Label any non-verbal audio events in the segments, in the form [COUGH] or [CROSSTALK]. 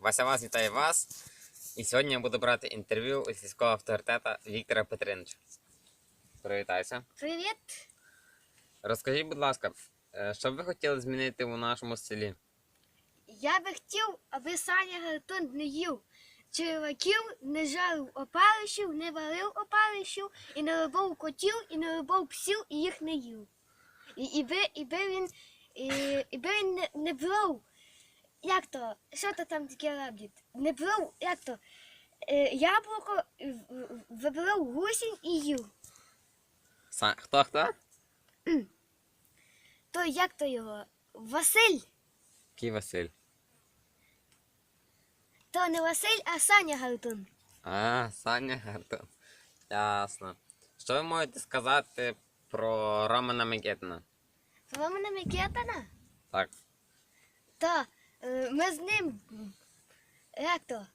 Вася вас вітає вас. І сьогодні я буду брати інтерв'ю у сільського авторитета Віктора Петринича. Привітайся. Привіт! Розкажіть, будь ласка, е, що б ви хотіли змінити у нашому селі? Я би хотів, аби Саня Гартун не їв черваків, не жарив опаришів, не варив опаришів, і не робив котів, і не робив псів, і їх не їв. І, і, би, і би він, і, і би він не, не брав, як то, що то там таке роблять? Не брав, як то, е, яблуко, вибрав гусінь і їв. Са... Хто хто? [CLEARS THROAT] То як то його? Василь. Який Василь. То не Василь, а Саня Гартун. А, Саня Гартон. Ясно. Що ви можете сказати про Романа Микитина? Романа Микетана? Так. То ми з ним, як то,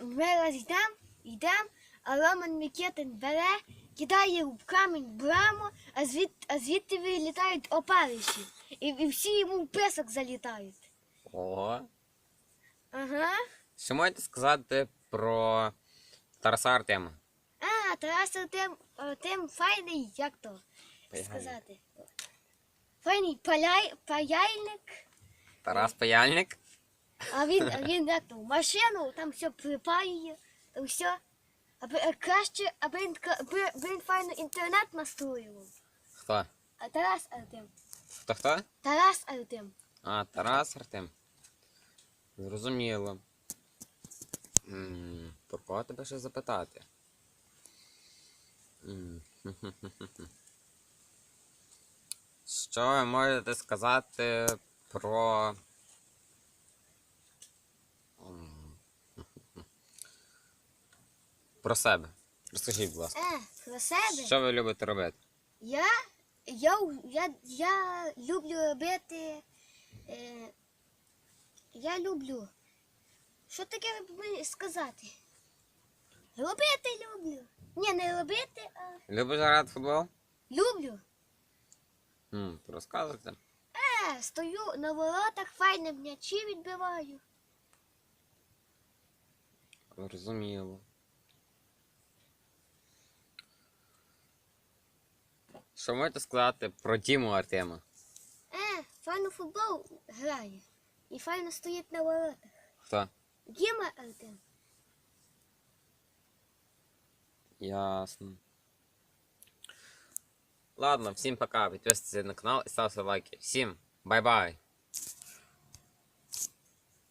ми раз йдемо, йдемо, а Роман Микетин бере, кидає в камінь браму, а, звід, а звідти вилітають опариші. І, і всі йому в писок залітають. Ого. Ага. Що можете сказати про Тараса Артема? А, Тарас Артем, Артем файний, як то сказати. Файний паяльник. Тарас Паяльник? А він, він як то, машину, там все припаює, там все. Аби а краще, аби він, аби, він файно інтернет настроював. Хто? А Тарас Артем. Хто хто? Тарас Артем. А, Тарас Артем. Зрозуміло. М, Про кого тебе ще запитати? М, хе-хе-хе-хе. Що ви можете сказати про. М, хе-хе-хе. Про себе. Розкажіть, будь ласка. Е, про себе. Що ви любите робити? Я, я, я, я люблю робити. Е, я люблю. Що таке сказати? Робити люблю. Ні, не робити, а Любиш грати в футбол? люблю. М, розказуйте. Е, стою на воротах, файно м'ячі відбиваю. Розуміло. Що можете сказати про Діму Артема? Е, файно футбол грає. І файно стоїть на воротах. Хто? Діма Артем. Ясно. Ладно, всім пока. Підписуйтесь на канал і ставте лайки. Всім бай-бай!